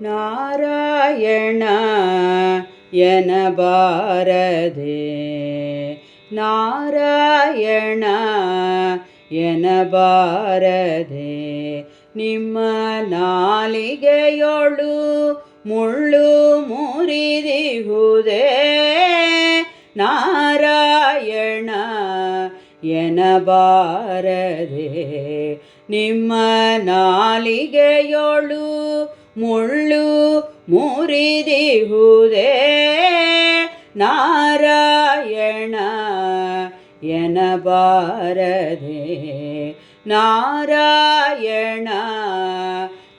ನಾರಾಯಣ ಎನಬಾರದೆ ನಾರಾಯಣ ಎನಬಾರದೆ ನಿಮ್ಮ ನಾಲಿಗೆಯೊಳು ಮುಳ್ಳು ಮುರಿದಿಹುದೇ ನಾರಾಯಣ ಎನಬಾರದೆ ನಿಮ್ಮ ನಾಲಿಗೆಯೊಳು ಮುಳ್ಳು ಮುರಿದಿಹುದೇ. ನಾರಾಯಣ ಎನಬಾರದೆ. ನಾರಾಯಣ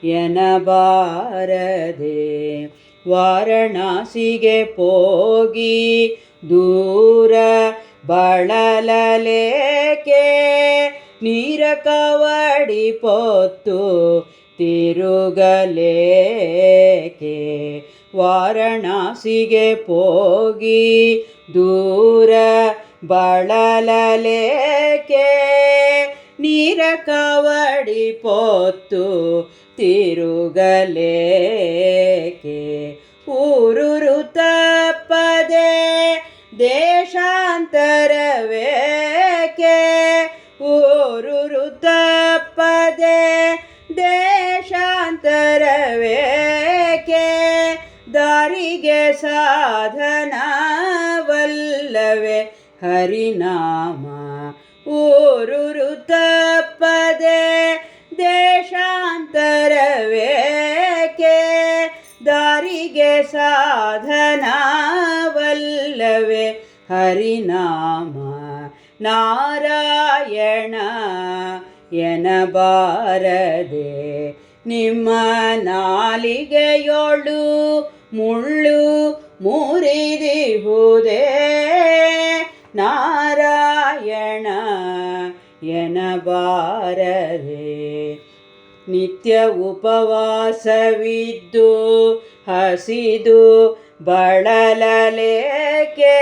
ಎನಬಾರದೆ. ವಾರಣಾಸಿಗೆ ಹೋಗಿ ದೂರ ಬಳಲಲೇಕೆ. ನೀರ ಕವಡಿ ಪೊತ್ತು ತಿರುಗಲೇಕೆ? ವಾರಣಾಸಿಗೆ ಹೋಗಿ ದೂರ ಬಳಲಲೇಕೆ? ನೀರ ಕವಡಿ ಪೊತ್ತು ತಿರುಗಲೇಕೆ? ಸಾಧನವಲ್ಲವೇ? ಹರಿನಾಮ ಊರು ತಪ್ಪದೆ ದೇಶಾಂತರವೇಕೆ ದಾರಿಗೆ ಸಾಧನವಲ್ಲವೇ? ಹರಿನಾಮ ನಾರಾಯಣ ಎನಬಾರದೆ ನಿಮ್ಮ ನಾಲಿಗೆಯೊಳು ಮುಳ್ಳು ಮುರಿದಿಹುದೇ ನಾರಾಯಣ ಎನಬಾರದೆ. ನಿತ್ಯ ಉಪವಾಸವಿದ್ದು ಹಸಿದು ಬಳಲಲೇಕೆ.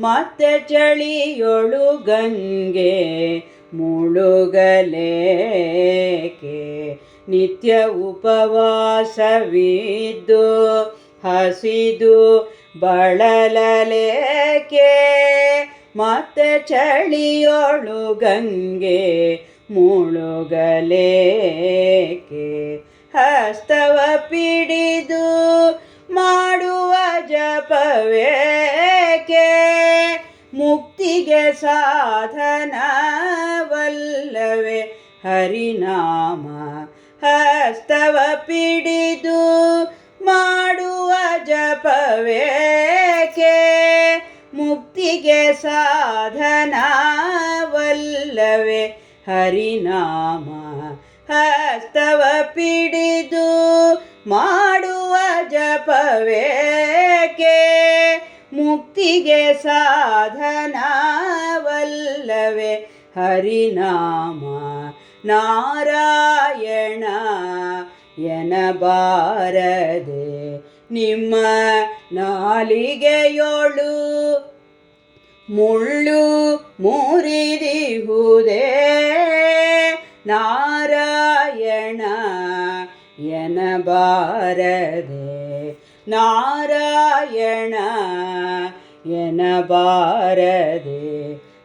ಮತ್ತೆ ಚಳಿಯೊಳು ಗಂಗೆ ಮುಳುಗಲೇಕೆ. ನಿತ್ಯ ಉಪವಾಸವಿದ್ದು ಹಸಿದು ಬಳಲಲೇಕೆ? ಮತ್ತೆ ಚಳಿಯೋಳು ಗಂಗೆ ಮುಳುಗಲೇಕೆ? ಹಸ್ತವ ಪಿಡಿದು ಮಾಡುವ ಜಪವೇಕೆ? ಮುಕ್ತಿಗೆ ಸಾಧನವಲ್ಲವೇ ಹರಿನಾಮ ಹಸ್ತವ ಪಿಡಿದು ಮಾಡುವ ಜಪವೇಕೆ? ಮುಕ್ತಿಗೆ ಸಾಧನವಲ್ಲವೇ? ಹರಿನಾಮ ಹಸ್ತವ ಪಿಡಿದು ಮಾಡುವ ಜಪವೇಕೆ? ಮುಕ್ತಿಗೆ ಸಾಧನವಲ್ಲವೇ? ಹರಿನಾಮ ನಾರಾಯಣ ಎನಬಾರದೆ ನಿಮ್ಮ ನಾಲಿಗೆಯೋಳು ಮುಳ್ಳು ಮುರಿದಿಹುದೇ. ನಾರಾಯಣ ಎನಬಾರದೆ. ನಾರಾಯಣ ಎನಬಾರದೆ.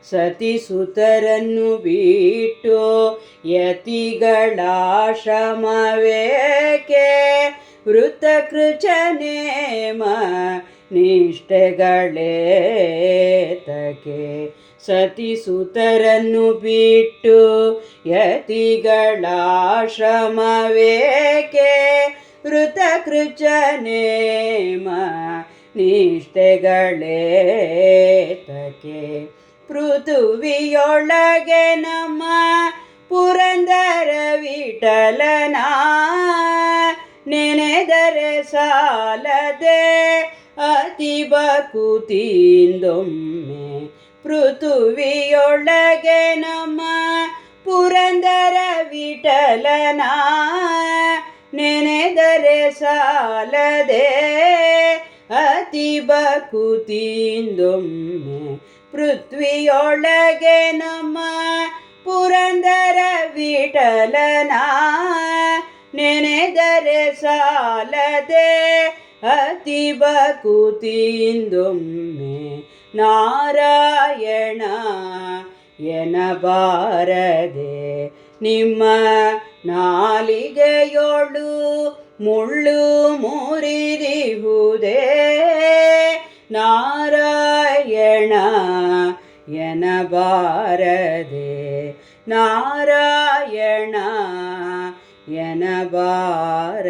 ಸತಿಸುತರನ್ನು ಬಿಟ್ಟು ಯತಿಗಳಾಶ್ರಮವೇಕೆ ವೃತಕೃಚನೇಮ ನಿಷ್ಠೆಗಳೇತಕೆ ಸತಿಸುತರನ್ನು ಬಿಟ್ಟು ಯತಿಗಳಾಶ್ರಮವೇಕೆ? ವೃತಕೃಚನೇಮ ನಿಷ್ಠೆಗಳೇತಕೆ ಪೃಥುವಿಯೊಳಗೆ ನಮ್ಮ ಪುರಂದರ ವಿಠಲನ ನೆನೆದರೆ ಸಾಲದೆ ಅತಿ ಬಕುತಿಂದೊಮ್ಮೆ ಪೃಥುವಿಯೊಳಗೆ ನಮ್ಮ ಪುರಂದರ ವಿಠಲನ ನೆನೆದರೆ ಸಾಲದೆ ಅತಿ ಬಕುತಿಂದೊಮ್ಮೆ ಪೃಥ್ವಿಯೊಳಗೆ ನಮ್ಮ ಪುರಂದರ ವಿಠಲನ ನೆನೆದರೆ ಸಾಲದೆ ಅತಿ ಬಕುತಿಯಿಂದೊಮ್ಮೆ ನಾರಾಯಣ ಎನಬಾರದೆ ನಿಮ್ಮ ನಾಲಿಗೆಯೊಳು ಮುಳ್ಳು ಮುರಿದಿಹುದೇ ನಾರಾಯಣ ಎನಬಾರದೆ ನಾರಾಯಣ ಎನಬಾರದೆ